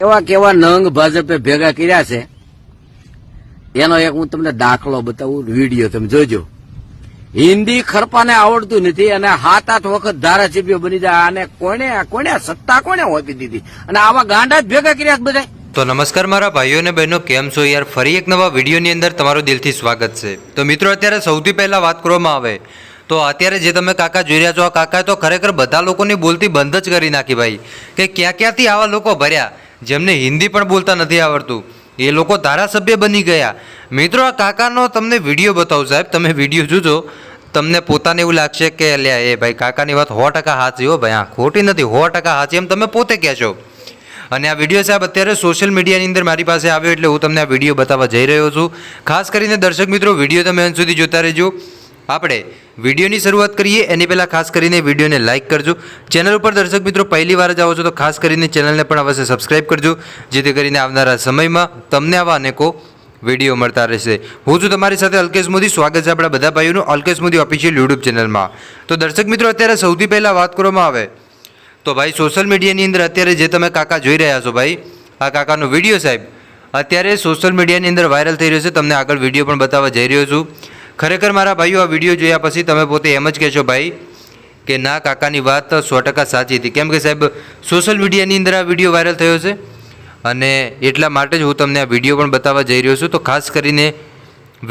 કેવા કેવા નંગ ભાજપે ભેગા કર્યા છે? એનો એક હું તમને દાખલો બતાવું, વીડિયો તમે જોજો. હિન્દી ખરપાને આવડતું નથી અને સાત આઠ વખત ધારાસભ્ય બની જાય અને કોને કોને સત્તા કોને આપી દીધી? અને આવા ગાંડા જ ભેગા કર્યા બધા તો નમસ્કાર મારા ભાઈઓ અને બહેનો, કેમ છો યાર? ફરી એક નવા વિડીયોની અંદર તમારું દિલથી સ્વાગત છે. તો મિત્રો, અત્યારે સૌથી પહેલાં વાત કરવામાં આવે. તો અત્યારે જે તમે કાકા જોઈ રહ્યા છો, આ કાકા તો ખરેખર બધા લોકોની બોલતી બંધ જ કરી નાખી ભાઈ. કે ક્યાં ક્યાંથી આવા લોકો ભર્યા? જેમને હિન્દી પણ બોલતા નથી આવડતું. એ લોકો ધારાસભ્ય બની ગયા. મિત્રો, આ કાકાનો તમને વીડિયો બતાવું સાહેબ. તમે વીડિયો જોજો. તમને પોતાને એવું લાગશે કે લ્યા એ ભાઈ કાકાની વાત સો ટકા સાચી હો ભાઈ. હા ખોટી નથી, સો ટકા સાચી. એમ તમે પોતે કહેશો અને આ વીડિયો સાહેબ અત્યારે સોશિયલ મીડિયાની અંદર મારી પાસે આવ્યો એટલે હું તમને આ વીડિયો બતાવવા જઈ રહ્યો છું. ખાસ કરીને દર્શક મિત્રો, વીડિયો તમે અંત સુધી જોતા રહેજો. આપણે વિડીયોની શરૂઆત કરીએ. એની પહેલાં ખાસ કરીને વિડીયોને લાઇક કરજો. ચેનલ ઉપર દર્શક મિત્રો પહેલી વાર જ આવો છો તો ખાસ કરીને ચેનલને પણ અવશ્ય સબસ્ક્રાઇબ કરજો, જેથી કરીને આવનારા સમયમાં તમને આવા અનેકો વીડિયો મળતા રહેશે. હું છું તમારી સાથે અલ્કેશ મોદી. સ્વાગત છે આપણા બધા ભાઈઓનું અલ્કેશ મોદી ઓફિશિયલ યુટ્યુબ ચેનલમાં. તો દર્શક મિત્રો, અત્યારે સૌથી પહેલાં વાત કરવામાં આવે તો ભાઈ સોશિયલ મીડિયાની અંદર અત્યારે જે તમે કાકા જોઈ રહ્યા છો ભાઈ, આ કાકાનો વીડિયો સાહેબ, અત્યારે સોશિયલ મીડિયાની અંદર વાયરલ થઈ રહ્યો છે. તમને આગળ વીડિયો પણ બતાવવા જઈ રહ્યો છું. ખરેખર મારા ભાઈઓ, આ વીડિયો જોયા પછી તમે પોતે એમ જ કહેશો, ભાઈ, કે ના, કાકાની વાત સો ટકા સાચી હતી. કેમ કે સાહેબ સોશિયલ મીડિયાની અંદર આ વીડિયો વાયરલ થયો છે અને એટલા માટે જ હું તમને આ વીડિયો પણ બતાવવા જઈ રહ્યો છું. તો ખાસ કરીને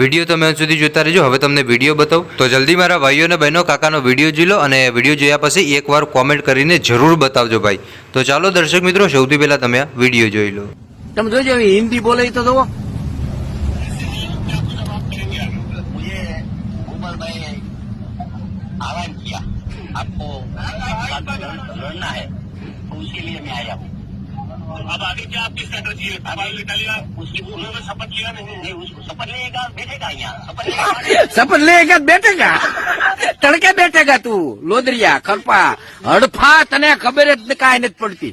વીડિયો તમે અંત સુધી જોતા રહેજો. હવે તમને વીડિયો બતાવું. તો જલ્દી મારા ભાઈઓ અને બહેનો, કાકાનો વીડિયો જોઈ લો અને વીડિયો જોયા પછી એકવાર કોમેન્ટ કરીને જરૂર બતાવજો ભાઈ. તો ચાલો દર્શક મિત્રો, સૌથી પહેલાં તમે આ વીડિયો જોઈ લો. તમે જોજો હિન્દી બોલે તો જુઓ आह्वान किया आपको साथ लड़- लड़ना है तो उसके लिए मैं आया हूँ अब आगे क्या आपकी स्ट्रेटेजी है उसकी उन्होंने शपथ लिया नहीं नहीं उसको शपथ लेगा बैठेगा यहाँ शपथ लेगा શપથ લેગા બેઠેગા તડકે બેઠેગા તું લોદરિયા ખરપા હડફા તને ખબર જ કાંઈ નથી પડતી